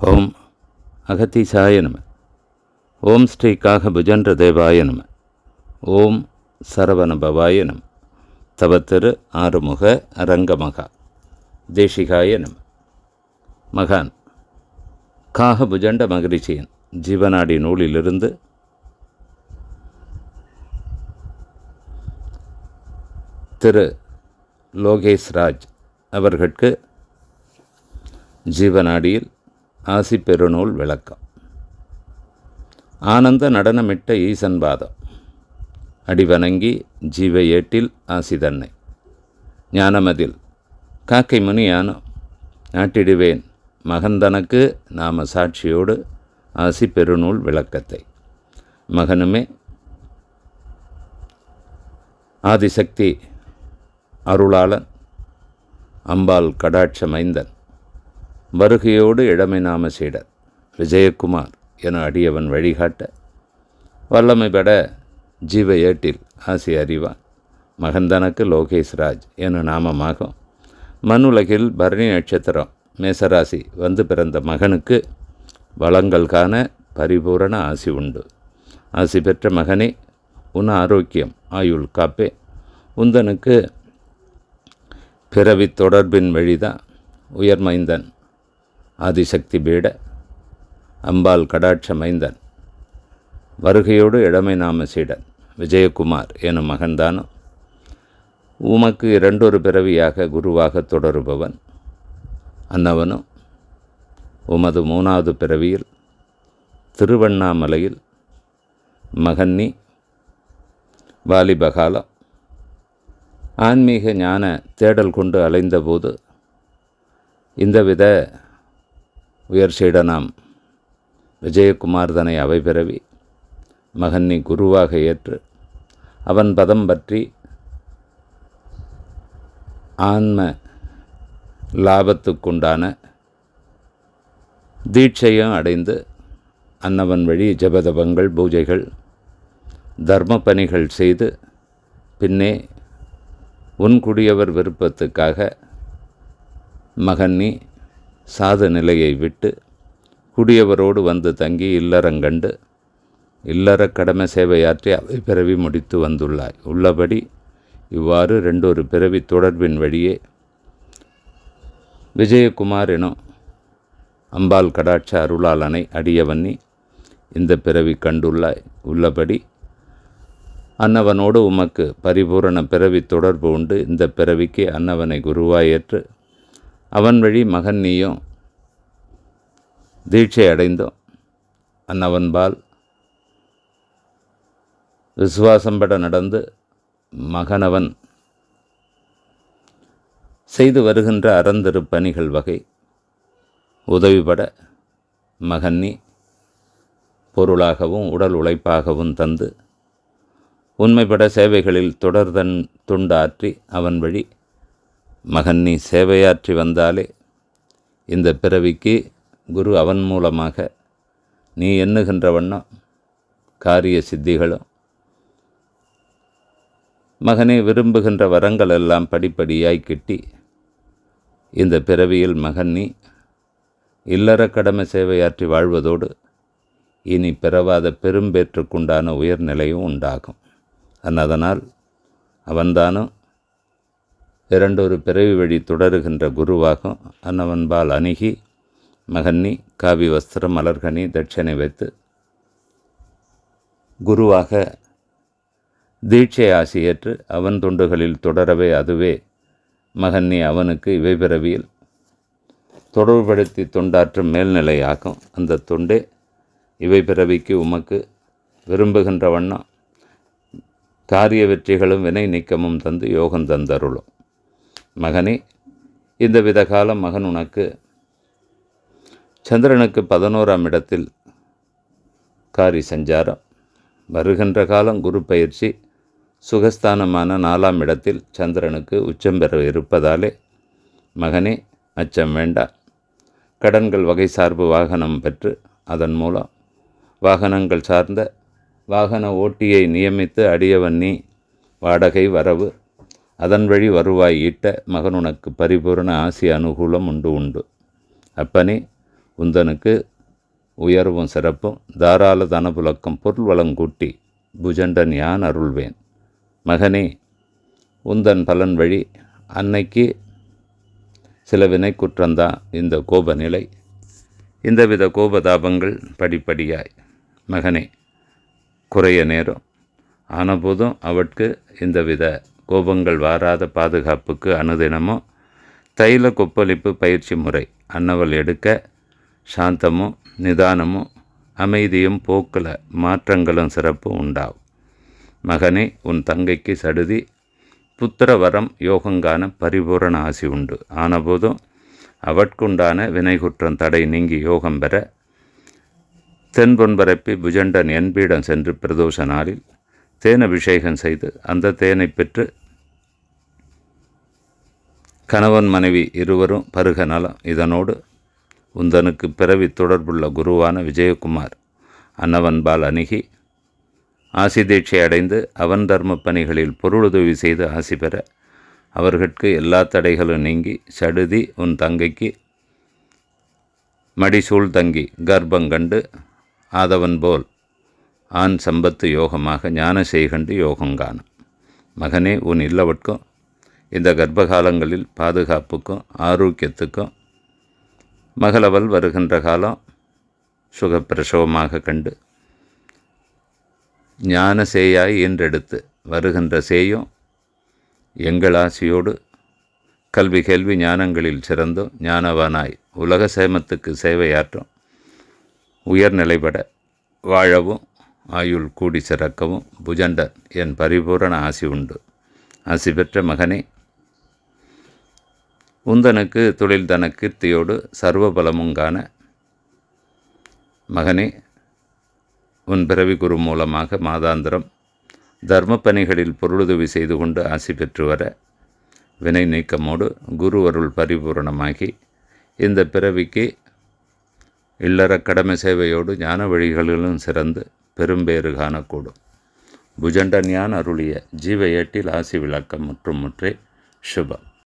ஓம் அகத்தீசாய நம. ஓம் ஸ்ரீ காகபுஜன்ற தேவாய நம. ஓம் சரவணபவாய நம. தவ திரு ஆறுமுக அரங்கமகா. தேசிகாய நம. மகான். காகபுஜண்ட மகிழ்ச்சியன் ஜீவநாடி நூலிலிருந்து திரு லோகேஷ் ராஜ் அவர்களுக்கு ஜீவநாடியில் ஆசி பெருநூல் விளக்கம். ஆனந்த நடனமிட்ட ஈசன் பாதம் அடிவணங்கி ஜீவ ஏட்டில் ஆசிதன்னை. ஞானமதில் காக்கை முனியானோ நாட்டிடுவேன் மகந்தனக்கு நாம சாட்சியோடு ஆசி பெருநூல் விளக்கத்தை. மகனுமே ஆதிசக்தி அருளாளன் அம்பாள் கடாட்ச மைந்தன். வருகையோடு இளமை நாம சீடர் விஜயகுமார் என அடியவன் வழிகாட்ட வல்லமை பெற ஜீவ ஏட்டில் ஆசி அறிவான். மகந்தனக்கு லோகேஷ் ராஜ் என நாமமாகும். மண்ணுலகில் பரணி நட்சத்திரம் மேசராசி வந்து பிறந்த மகனுக்கு வளங்கள் காண பரிபூரண ஆசி உண்டு. ஆசி பெற்ற மகனே உன் ஆரோக்கியம் ஆயுள் காப்பே. உந்தனுக்கு பிறவி தொடர்பின் வழிதான் உயர்மைந்தன். ஆதிசக்தி பீட அம்பாள் கடாட்ச மைந்தன் வருகையோடு இளமை நாம சீடன் விஜயகுமார் எனும் மகன்தானும் உமக்கு இரண்டொரு பிறவியாக குருவாக தொடருபவன் அன்னவனும் உமது மூணாவது பிறவியில் திருவண்ணாமலையில் மகன்னி வாலிபகாலம் ஆன்மீக ஞான தேடல் கொண்டு அலைந்தபோது இந்தவித வித சீடனாம் விஜயகுமார் தனை அவை பிறவி மகன்னி குருவாக ஏற்று அவன் பதம் பற்றி ஆன்ம லாபத்துக்குண்டான தீட்சையும் அடைந்து அன்னவன் வழி ஜபதபங்கள் பூஜைகள் தர்ம பணிகள் செய்து பின்னே உன்குடியவர் விருப்பத்துக்காக மகன்னி சாது நிலையை விட்டு குடியவரோடு வந்து தங்கி இல்லறங்கண்டு இல்லற கடமை சேவையாற்றி அவை பிறவி முடித்து வந்துள்ளாய். உள்ளபடி இவ்வாறு ரெண்டொரு பிறவி தொடர்பின் வழியே விஜயகுமார் எனும் அம்பாள் கடாட்ச அருளாளனை அடியவன்னி இந்த பிறவி கண்டுள்ளாய். உள்ளபடி அன்னவனோடு உமக்கு பரிபூரண பிறவி தொடர்பு உண்டு. இந்த பிறவிக்கு அன்னவனை குருவாயேற்று அவன் வழி மகன் நீயும் தீட்சை அடைந்தோம் அன்னவன்பால் விசுவாசம்பட நடந்து மகனவன் செய்து வருகின்ற அறந்திரு பணிகள் வகை உதவிபட மகன்னி பொருளாகவும் உடல் உழைப்பாகவும் தந்து உண்மைப்பட சேவைகளில் தொடர்தன் துண்டாற்றி அவன் வழி மகன் நீ சேவையாற்றி வந்தாலே இந்த பிறவிக்கு குரு அவன் மூலமாக நீ எண்ணுகின்ற வண்ணம் காரிய சித்திகளும் மகனே விரும்புகின்ற வரங்கள் எல்லாம் படிப்படியாய் கிட்டி இந்த பிறவியில் மகன் நீ இல்லற கடமை சேவையாற்றி வாழ்வதோடு இனி பிறவாத பெரும்பேற்றுக்குண்டான உயர்நிலையும் உண்டாகும். அதனால் அவன்தானும் இரண்டொரு பிறவி வழி தொடருகின்ற குருவாகும். அன்னவன்பால் அணுகி மகன்னி காவி வஸ்திரம் மலர்கனி தட்சணை வைத்து குருவாக தீட்சை ஆசியேற்று அவன் தொண்டுகளில் தொடரவே அதுவே. மகன்னி அவனுக்கு இவை பிறவியில் தொடர்படுத்தி தொண்டாற்றும் மேல்நிலையாகும் அந்த தொண்டே இவை பிறவிக்கு உமக்கு விரும்புகின்ற வண்ணம் காரிய வெற்றிகளும் வினை நீக்கமும் தந்து யோகம் தந்தருளும். மகனே இந்த வித காலம் மகன் உனக்கு. சந்திரனுக்கு பதினோராம் இடத்தில் காரி சஞ்சாரம். வருகின்ற காலம் குரு பயிற்சி. சுகஸ்தானமான நாலாம் இடத்தில் சந்திரனுக்கு உச்சம் பெற இருப்பதாலே மகனே அச்சம் வேண்டா. கடன்கள் வகை சார்பு வாகனம் பெற்று அதன் மூலம் வாகனங்கள் சார்ந்த வாகன ஓட்டியை நியமித்து அடியவன் நீ. வாடகை வரவு அதன் வழி வருவாய் ஈட்ட மகன் உனக்கு பரிபூரண ஆசி அனுகூலம் உண்டு உண்டு. அப்பனே உந்தனுக்கு உயர்வும் சிறப்பும் தாராள தனபுலக்கம் பொருள் வளங்கூட்டி புஜண்டன் யான் அருள்வேன். மகனே உந்தன் பலன் வழி அன்னைக்கு சில வினை குற்றந்தான் இந்த கோபநிலை. இந்தவித கோபதாபங்கள் படிப்படியாய். மகனே குறைய நேரம். ஆனபோதும் அவட்கு இந்தவித கோபங்கள் வாராத பாதுகாப்புக்கு அனுதினமும் தைல கொப்பளிப்பு பயிற்சி முறை அன்னவல் எடுக்க சாந்தமும் நிதானமும் அமைதியும் போக்கில் மாற்றங்களும் சிறப்பும் உண்டாகும். மகனே உன் தங்கைக்கு சடுதி புத்திர வரம் யோகங்கான பரிபூரண ஆசி உண்டு. ஆனபோதும் அவட்குண்டான வினைகுற்றம் தடை நீங்கி யோகம் பெற தென்பொன்பரப்பி புஜண்டன் என்பிடம் சென்று பிரதோஷ நாளில் தேன் அபிஷேகம் செய்து அந்த தேனை பெற்று கணவன் மனைவி இருவரும் பருக நலம். இதனோடு உந்தனுக்கு பிறவி தொடர்புள்ள குருவான விஜயகுமார் அன்னவன்பால் அணுகி ஆசி தீட்சை அடைந்து அவன் தர்ம பணிகளில் பொருளுதவி செய்து ஆசி பெற அவர்கட்கு எல்லா தடைகளும் நீங்கி சடுதி உன் தங்கைக்கு மடிசூழ் தங்கி கர்ப்பங்கண்டு ஆதவன் போல் ஆண் சம்பத்து யோகமாக ஞான செய்கண்டு யோகங்காணும் மகனே உன் இல்லவட்கும் இந்த கர்ப்பகாலங்களில் பாதுகாப்புக்கும் ஆரோக்கியத்துக்கும் மகளவல் வருகின்ற காலம் சுகப்பிரசவமாக கண்டு ஞான சேயாய் என்றெடுத்து வருகின்ற சேயும் எங்கள் ஆசையோடு கல்வி கேள்வி ஞானங்களில் சிறந்தும் ஞானவானாய் உலக சேமத்துக்கு சேவையாற்றும் உயர்நிலைப்பட வாழவும் ஆயுள் கூடி சிறக்கவும் புஜண்ட என் பரிபூரண ஆசி உண்டு. ஆசி பெற்ற மகனே உந்தனுக்கு தொழில் தன கீர்த்தியோடு சர்வ காண. மகனே உன் பிறவி குரு மூலமாக மாதாந்திரம் தர்ம பணிகளில் பொருளுதவி செய்து கொண்டு ஆசி பெற்று வர வினை நீக்கமோடு குரு அருள் பரிபூரணமாகி இந்த பிறவிக்கு இல்லற கடமை சேவையோடு ஞான வழிகளிலும் சிறந்து பெரும்பேறு காணக்கூடும் புஜண்டன்யான் அருளிய ஜீவ ஏட்டில் ஆசி விளக்கம் முற்றும் முற்றே. சுபம்.